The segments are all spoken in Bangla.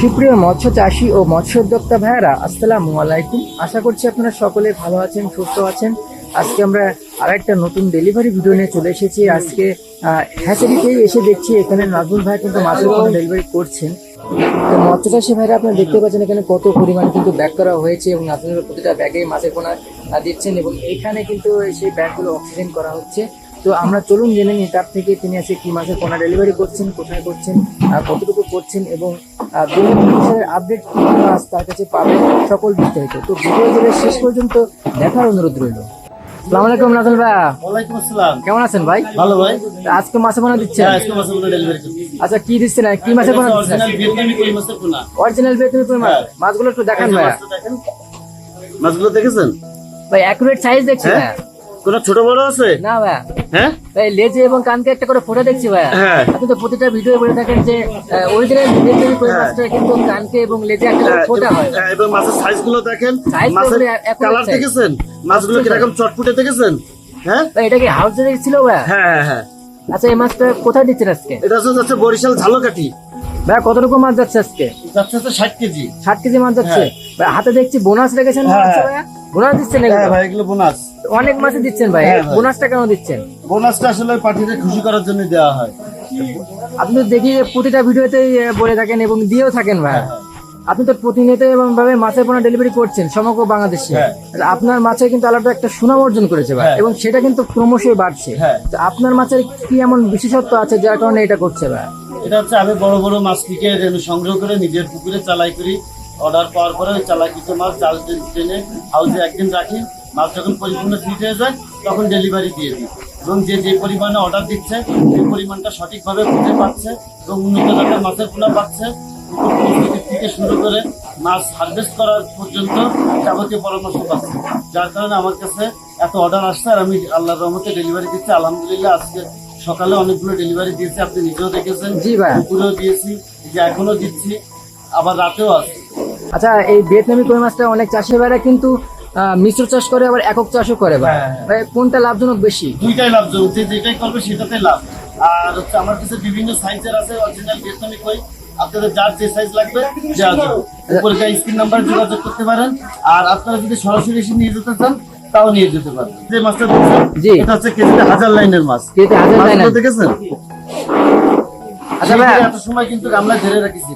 সুপ্রিয় মৎস্য চাষি ও মৎস্য উদ্যোক্তা ভাইয়ারা, আসসালামু আলাইকুম। আশা করছি আপনারা সকলে ভালো আছেন, সুস্থ আছেন। আজকে আমরা আর একটা নতুন ডেলিভারি ভিডিও নিয়ে চলে এসেছি। আজকে হ্যাচারিতেই এসে দেখছি এখানে নাজমুল ভাই কিন্তু মাছের ডেলিভারি করছেন। তো মৎস্য চাষী ভাইরা আপনারা দেখতে পাচ্ছেন এখানে কত পরিমাণ কিন্তু ব্যাগ করা হয়েছে এবং ভাই প্রতিটা ব্যাগে মাছের পোনা দিচ্ছেন এবং এখানে কিন্তু সেই ব্যাগগুলো অক্সিজেন করা হচ্ছে। তো আমরা চলুন জেনে নিই তার থেকে তিনি আজকে কি মাছের পোনা ডেলিভারি করছেন, কোথায় করছেন কতটুকু করছেন এবং আপডেট কি মাছ তার কাছে পাবেন সকল বিস্তারিত। তো ভিডিও শেষ পর্যন্ত দেখার অনুরোধ রইল। সালাম আলাইকুম নাজল ভাই ওয়ালাইকুম আসসালাম। কেমন আছেন ভাই? ভালো ভাই। আজকে মাছের পোনা দিচ্ছেন? হ্যাঁ আজকে মাছের পোনা ডেলিভারি আচ্ছা কি দিচ্ছেন? কি মাছের পোনা দিচ্ছেন? অরিজিনাল ভিয়েতনামি কই মাছের পোনা অরিজিনাল বেতনি মাছ হ্যাঁ। মাছগুলো একটু দেখান ভাই মাছগুলো দেখেছেন? ভাই অ্যাকুরেট সাইজ দেখছি হ্যাঁ? কোনো ছোট বড় আছে? না ভাই হ্যাঁ? ভাই লেজে এবং কানকে একটা করে ফোটা দেখছি ভাই হ্যাঁ। আপনি তো প্রতিটা ভিডিও বলে থাকেন যে অরিজিনাল বেতনি কই হ্যাঁ। মাছটা কিন্তু কানকে এবং লেজে একটা করে হ্যাঁ, ফোটা হয়। হ্যাঁ, এবং মাছের সাইজগুলো দেখেন। মাছের কালার। দেখেছেন? মাছগুলো কীরকম চটপুটে দেখেছেন? হ্যাঁ? এটা কি হাউস ছিল ভাই হ্যাঁ হ্যাঁ হ্যাঁ। আচ্ছা এই মাছটা কোথায় দিচ্ছেন আজকে? এটা হচ্ছে বরিশাল ঝালকাঠি। ভাই কত রকম মাছ যাচ্ছে আজকে? যাচ্ছে ষাট কেজি। ষাট কেজি মাছ যাচ্ছে। ভাই হাতে দেখছি বোনাস রেখেছেন হ্যাঁ। বোনাস দিচ্ছেন হ্যাঁ ভাই এগুলো বোনাস। অনেক মাছে দিচ্ছেন ভাই? হ্যাঁ, বোনাসটা কেন দিচ্ছেন? বোনাসটা আসলে পার্টিদের খুশি করার জন্য দেওয়া হয়। আপনি দেখি প্রতিটা ভিডিওতেই বলে থাকেন এবং দিয়েও থাকেন ভাই। হ্যাঁ, আপনি তো প্রতিনিয়ত এবং ভাবে মাছের পোনা ডেলিভারি করছেন সমগ্র বাংলাদেশে। আপনার মাছে কিন্তু আলাদা একটা সুনাম অর্জন করেছে ভাই। এবং সেটা কিন্তু ক্রমশই বাড়ছে। তো আপনার মাছের কি এমন বিশেষত্ব আছে যার কারণে এটা করছে ভাই? এটা হচ্ছে আমি বড় বড় মাছ থেকে সংগ্রহ করে নিজের পুকুরে চালাই করি। অর্ডার পাওয়ার পরে ওই চালাকিতে মাছ চাল টেনে- টেনে হাউসে একদিন রাখি। মাছ যখন পরিপূর্ণ ফিট হয়ে যায় তখন ডেলিভারি দিয়ে দিই। এবং যে যে পরিমাণে অর্ডার দিচ্ছে সেই পরিমাণটা সঠিকভাবে খুঁজে পাচ্ছে এবং উন্নত জাতের মাছের পোনা পাচ্ছে। পুকুর থেকে শুরু করে মাছ হারভেস্ট করার পর্যন্ত যাবতীয় পরামর্শ পাচ্ছে। যার কারণে আমার কাছে এত অর্ডার আসছে আর আমি আল্লাহর রহমতে ডেলিভারি দিচ্ছি। আলহামদুলিল্লাহ আজকে সকালে অনেকগুলো ডেলিভারি দিয়েছি আপনি নিজেও দেখেছেন। জি ভাই। দুপুরেও দিয়েছি যে এখনও দিচ্ছি আবার রাতেও আছে আচ্ছা এই ভিয়েতনামি কই মাছটা? অনেক চাষি ভাইরা কিন্তু মিশ্র চাষ করে আবার একক চাষও করে ভাই। হ্যাঁ। ভাই কোনটা লাভজনক বেশি? দুইটাই লাভজনক। যে যেটাই করবে সেটাতে লাভ। আর হচ্ছে আমার কাছে বিভিন্ন সাইজের আছে অরিজিনাল ভিয়েতনামি কই। আপনাদের যার যে সাইজ লাগবে যাবে। উপরে স্ক্রিন নাম্বারে যোগাযোগ করতে পারেন। আর আপনারা যদি সরাসরি এসে নিয়ে যেতে চান তাও নিয়ে যেতে পারেন। যে মাছটা দেখছেন জি। এটা হচ্ছে কেজিতে হাজার লাইনের মাছ। কেজিতে হাজার লাইনের। দেখেছেন? আচ্ছা ভাই। এত সময় কিন্তু আমরা ধরে রাখিছি।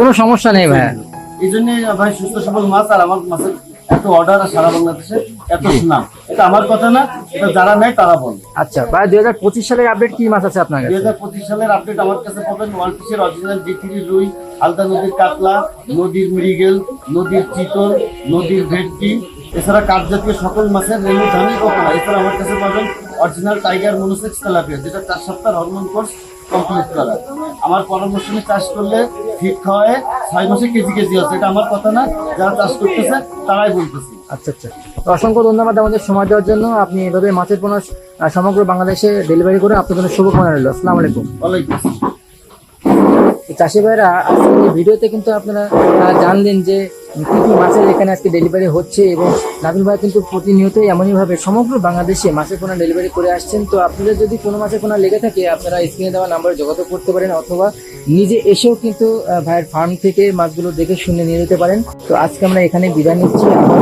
কোনো সমস্যা নেই ভাই। এই জন্য ভাই সুস্থ সবল মাছ আর আমার মাছের এত অর্ডার সারা বাংলাদেশে এত সুনাম। এটা আমার কথা না এটা যারা নেয় তারা বলে। আচ্ছা ভাই দুই হাজার পঁচিশ সালের আপডেট কি মাছ আছে আপনার দুই হাজার পঁচিশ সালের আপডেট আমার কাছে পাবেন ওয়ান পিসের অরিজিনাল জি থ্রি রুই আলতা নদীর কাতলা নদীর মৃগেল নদীর চিতল নদীর ভেটকি এছাড়া কাঠ জাতীয় সকল মাছের রেণু ধানি কখনো এছাড়া আমার কাছে পাবেন অরিজিনাল টাইগার মনোসেক্স তেলাপিয়া যেটা চার সপ্তাহ হরমোন কোর্স কমপ্লিট করা। আমার পরামর্শ নিয়ে চাষ করলে ফিট খাওয়ায় ছয় মাসে কেজি কেজি আছে এটা আমার কথা না যারা চাষ করতেছে তারাই বলতেছে। আচ্ছা আচ্ছা। তো অসংখ্য ধন্যবাদ আমাদের সময় দেওয়ার জন্য। আপনি এভাবে মাছের পোনা সমগ্র বাংলাদেশে ডেলিভারি করে আপনার জন্য শুভকামনা রইল। আসসালামু আলাইকুম। ওয়ালাইকুম চাষি ভাইরা আজকে এই ভিডিওতে কিন্তু আপনারা জানলেন যে কি কি মাছের এখানে আজকে ডেলিভারি হচ্ছে এবং নাবিল ভাই কিন্তু প্রতিনিয়তই এমনইভাবে সমগ্র বাংলাদেশে মাছের পোনা ডেলিভারি করে আসছেন। তো আপনাদের যদি কোনো মাছের পোনা লেগে থাকে, আপনারা স্ক্রিনে দেওয়া নাম্বারে যোগাযোগ করতে পারেন অথবা নিজে এসেও কিন্তু ভাইয়ের ফার্ম থেকে মাছগুলো দেখে শুনে নিয়ে যেতে পারেন। তো আজকে আমরা এখানে বিদায় নিচ্ছি। আবার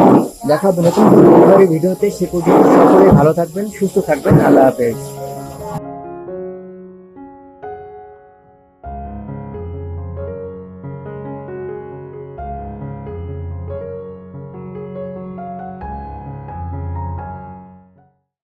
দেখা হবে নতুন ডেলিভারি ভিডিওতে। সে পর্যন্ত সকলে ভালো থাকবেন, সুস্থ থাকবেন। আল্লাহ হাফেজ।